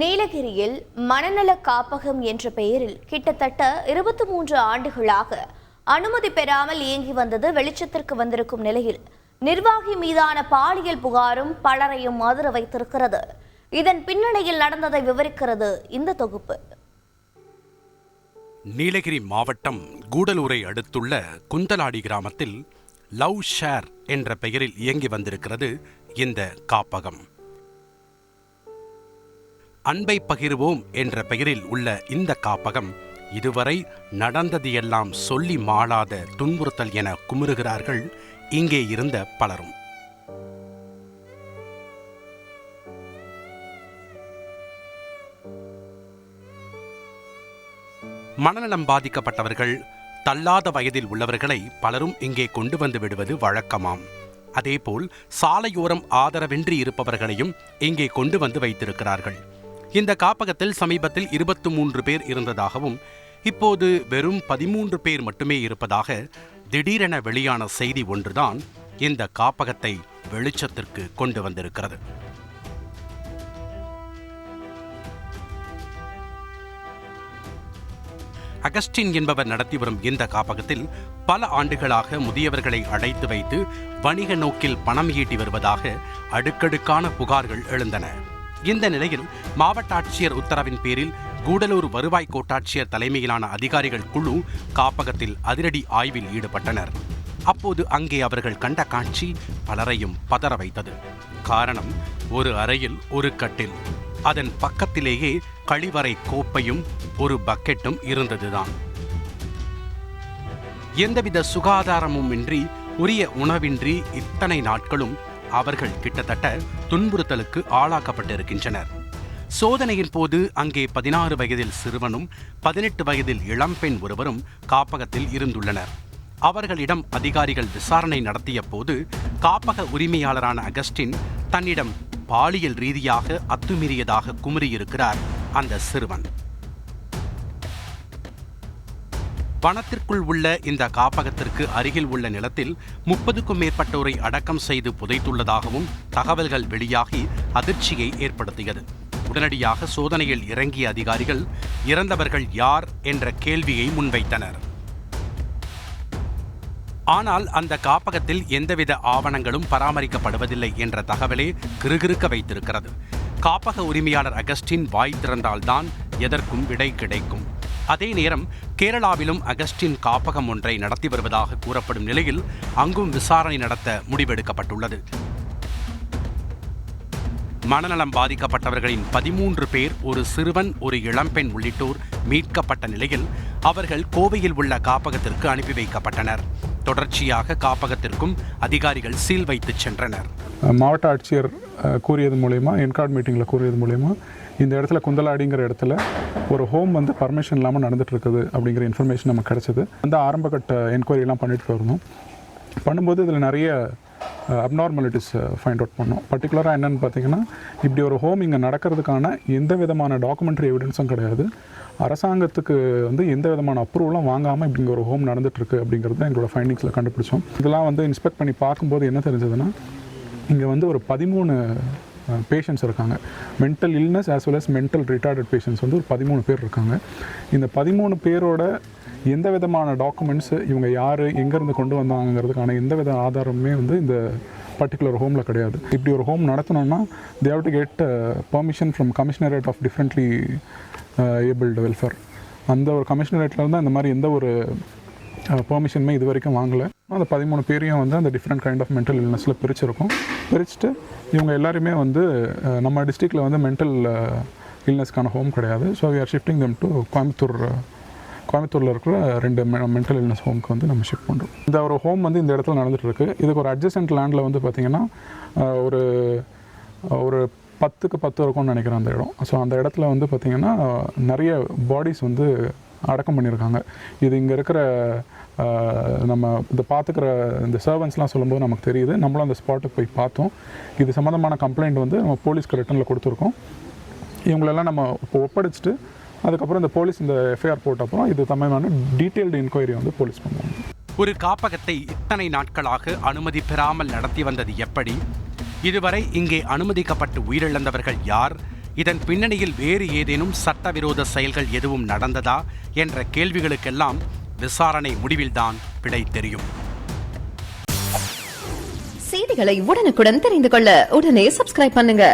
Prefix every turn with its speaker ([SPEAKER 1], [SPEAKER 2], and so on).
[SPEAKER 1] நீலகிரியில் மனநல காப்பகம் என்ற பெயரில் கிட்டத்தட்ட இருபத்தி மூன்று ஆண்டுகளாக அனுமதி பெறாமல் இயங்கி வந்தது வெளிச்சத்திற்கு வந்திருக்கும் நிலையில் நிர்வாகி மீதான பாலியல் புகாரும் பலரையும் அதிர வைத்திருக்கிறது. இதன் பின்னணியில் நடந்ததை விவரிக்கிறது இந்த தொகுப்பு.
[SPEAKER 2] நீலகிரி மாவட்டம் கூடலூரை அடுத்துள்ள குந்தலாடி கிராமத்தில் லவ் ஷேர் என்ற பெயரில் இயங்கி வந்திருக்கிறது இந்த காப்பகம். அன்பை பகிர்வோம் என்ற பெயரில் உள்ள இந்த காப்பகம் இதுவரை நடந்தது எல்லாம் சொல்லி மாளாத துன்புறுத்தல் என குமுறுகிறார்கள். இங்கே இருந்த பலரும். மனநலம் பாதிக்கப்பட்டவர்கள் தள்ளாத வயதில் உள்ளவர்களை பலரும் இங்கே கொண்டு வந்து விடுவது வழக்கமாம். அதேபோல் சாலையோரம் ஆதரவின்றி இருப்பவர்களையும் இங்கே கொண்டு வந்து வைத்திருக்கிறார்கள். இந்த காப்பகத்தில் சமீபத்தில் இருபத்து மூன்று பேர் இருந்ததாகவும் இப்போது வெறும் பதிமூன்று பேர் மட்டுமே இருப்பதாக திடீரென வெளியான செய்தி ஒன்றுதான் இந்த காப்பகத்தை வெளிச்சத்திற்கு கொண்டு வந்திருக்கிறது. அகஸ்டின் என்பவர் நடத்தி வரும் இந்த காப்பகத்தில் பல ஆண்டுகளாக முதியவர்களை அடைத்து வைத்து வணிக நோக்கில் பணம் ஈட்டி வருவதாக அடுக்கடுக்கான புகார்கள் எழுந்தன. இந்த நிலையில் மாவட்ட ஆட்சியர் உத்தரவின் பேரில் கூடலூர் வருவாய் கோட்டாட்சியர் தலைமையிலான அதிகாரிகள் குழு காப்பகத்தில் அதிரடி ஆய்வில் ஈடுபட்டனர். அப்போது அங்கே அவர்கள் கண்ட காட்சி பலரையும் பதற வைத்தது. காரணம் ஒரு அறையில் ஒரு கட்டில். அதன் பக்கத்திலேயே கழிவறை கோப்பையும் ஒரு பக்கெட்டும் இருந்ததுதான். எந்தவித சுகாதாரமும் இன்றி உரிய உணவின்றி இத்தனை நாட்களும் அவர்கள் கிட்டத்தட்ட துன்புறுத்தலுக்கு ஆளாக்கப்பட்டிருக்கின்றனர். சோதனையின் போது அங்கே பதினாறு வயதில் சிறுவனும் பதினெட்டு வயதில் இளம்பெண் ஒருவரும் காப்பகத்தில் இருந்துள்ளனர். அவர்களிடம் அதிகாரிகள் விசாரணை நடத்திய போது காப்பக உரிமையாளரான அகஸ்டின் தன்னிடம் பாலியல் ரீதியாக அத்துமீறியதாக குமுறியிருக்கிறார் அந்த சிறுவன். வனத்திற்குள் உள்ள இந்த காப்பகத்திற்கு அருகில் உள்ள நிலத்தில் முப்பதுக்கும் மேற்பட்டோரை அடக்கம் செய்து புதைத்துள்ளதாகவும் தகவல்கள் வெளியாகி அதிர்ச்சியை ஏற்படுத்தியது. உடனடியாக சோதனையில் இறங்கிய அதிகாரிகள் இறந்தவர்கள் யார் என்ற கேள்வியை முன்வைத்தனர். ஆனால் அந்த காப்பகத்தில் எந்தவித ஆவணங்களும் பராமரிக்கப்படுவதில்லை என்ற தகவலே கிறுகிறுக்க வைத்திருக்கிறது. காப்பக உரிமையாளர் அகஸ்டின் வாய் திறந்தால்தான் எதற்கும் விடை கிடைக்கும். அதே நேரம் கேரளாவிலும் அகஸ்டின் காப்பகம் ஒன்றை நடத்தி வருவதாக கூறப்படும் நிலையில் அங்கும் விசாரணை நடத்த முடிவெடுக்கப்பட்டுள்ளது. மனநலம் பாதிக்கப்பட்டவர்களின் பதிமூன்று பேர் ஒரு சிறுவன் ஒரு இளம்பெண் உள்ளிட்டோர் மீட்கப்பட்ட நிலையில் அவர்கள் கோவையில் உள்ள காப்பகத்திற்கு அனுப்பி வைக்கப்பட்டனர். தொடர்ச்சியாக காப்பகத்திற்கும் அதிகாரிகள் சீல் வைத்துச் சென்றனர்.
[SPEAKER 3] மாவட்ட ஆட்சியர் கூறியது மூலயமா என்கார்ட் மீட்டிங்கில் கூறியது மூலயமா இந்த இடத்துல குந்தலாடிங்கிற இடத்துல ஒரு ஹோம் வந்து பர்மிஷன் இல்லாமல் நடந்துகிட்ருக்குது அப்படிங்கிற இன்ஃபர்மேஷன் நமக்கு கிடச்சிது. அந்த ஆரம்பகட்ட என்கொயரிலாம் பண்ணிட்டு வரணும் பண்ணும்போது இதில் நிறைய அப்நார்மாலிட்டிஸ் ஃபைண்ட் அவுட் பண்ணோம். பர்டிகுலராக என்னென்னு பார்த்தீங்கன்னா இப்படி ஒரு ஹோம் இங்கே நடக்கிறதுக்கான எந்த விதமான டாக்குமெண்ட்ரி எவிடன்ஸும் கிடையாது. அரசாங்கத்துக்கு வந்து எந்த விதமான அப்ரூவலும் வாங்காமல் இப்படிங்க ஒரு ஹோம் நடந்துட்டுருக்கு அப்படிங்கிறது தான் எங்களோட ஃபைண்டிங்ஸில் கண்டுபிடிச்சோம். இதெல்லாம் வந்து இன்ஸ்பெக்ட் பண்ணி பார்க்கும்போது என்ன தெரிஞ்சதுன்னா இங்கே வந்து ஒரு பதிமூணு பேஷண்ட்ஸ் இருக்காங்க. Mental illness as well as mental retarded patients வந்து ஒரு பதிமூணு பேர் இருக்காங்க. இந்த பதிமூணு பேரோட எந்த விதமான டாக்குமெண்ட்ஸு இவங்க யார் எங்கேருந்து கொண்டு வந்தாங்கிறதுக்கான எந்த வித ஆதாரமுமே வந்து இந்த பர்டிகுலர் ஹோமில் கிடையாது. இப்படி ஒரு home நடத்தணும்னா they have to get permission from commissionerate of differently abled welfare அந்த ஒரு கமிஷனரேட்டில் இருந்தால் இந்த மாதிரி எந்த ஒரு பெர்மிஷனுமே இது வரைக்கும் வாங்கலை. அந்த பதிமூணு பேரையும் வந்து அந்த டிஃப்ரெண்ட் கைண்ட் ஆஃப் மென்டல் இல்னஸில் பிரிச்சிருக்கோம். பிரிச்சுட்டு இவங்க எல்லாருமே வந்து நம்ம டிஸ்ட்ரிக்டில் வந்து மென்டல் இல்னஸ்க்கான ஹோம் கிடையாது. So we are shifting them to Coimbatore கோயம்புத்தூரில் இருக்கிற ரெண்டு மென்டல் இல்னஸ் ஹோம்க்கு வந்து நம்ம ஷிஃப்ட் பண்ணுறோம் இந்த ஒரு ஹோம் வந்து இந்த இடத்துல நடந்துகிட்ருக்கு இதுக்கு ஒரு அட்ஜஸ்டன்ட் லேண்டில் வந்து பார்த்திங்கன்னா ஒரு ஒரு பத்துக்கு பத்து இருக்கும்னு நினைக்கிறேன் அந்த இடம். ஸோ அந்த இடத்துல வந்து பார்த்திங்கன்னா நிறைய பாடிஸ் வந்து அடக்கம் பண்ணியிருக்காங்க. இது இங்கே இருக்கிற நம்ம இதை பார்த்துக்கிற இந்த சர்வன்ஸ்லாம் சொல்லும்போது நமக்கு தெரியுது. நம்மளும் அந்த ஸ்பாட்டுக்கு போய் பார்த்தோம். இது சம்மந்தமான கம்ப்ளைண்ட் வந்து நம்ம போலீஸ்க்கு ரிட்டனில் கொடுத்துருக்கோம். இவங்களெல்லாம் நம்ம இப்போ ஒப்படைச்சிட்டு அதுக்கப்புறம் இந்த போலீஸ் இந்த எஃப்ஐஆர் போட்ட அப்புறம் இது தமிழ்நாடு டீட்டெயில்டு என்கொயரி வந்து போலீஸ் பண்ணுவாங்க
[SPEAKER 2] ஒரு காப்பகத்தை இத்தனை நாட்களாக அனுமதி பெறாமல் நடத்தி வந்தது எப்படி? இதுவரை இங்கே அனுமதிக்கப்பட்டு உயிரிழந்தவர்கள் யார்? இதன் பின்னணியில் வேறு ஏதேனும் சட்டவிரோத செயல்கள் எதுவும் நடந்ததா என்ற கேள்விகளுக்கெல்லாம் விசாரணை முடிவில்தான் விடை தெரியும்.
[SPEAKER 4] செய்திகளை உடனுக்குடன் தெரிந்து கொள்ள உடனே சப்ஸ்கிரைப் பண்ணுங்க.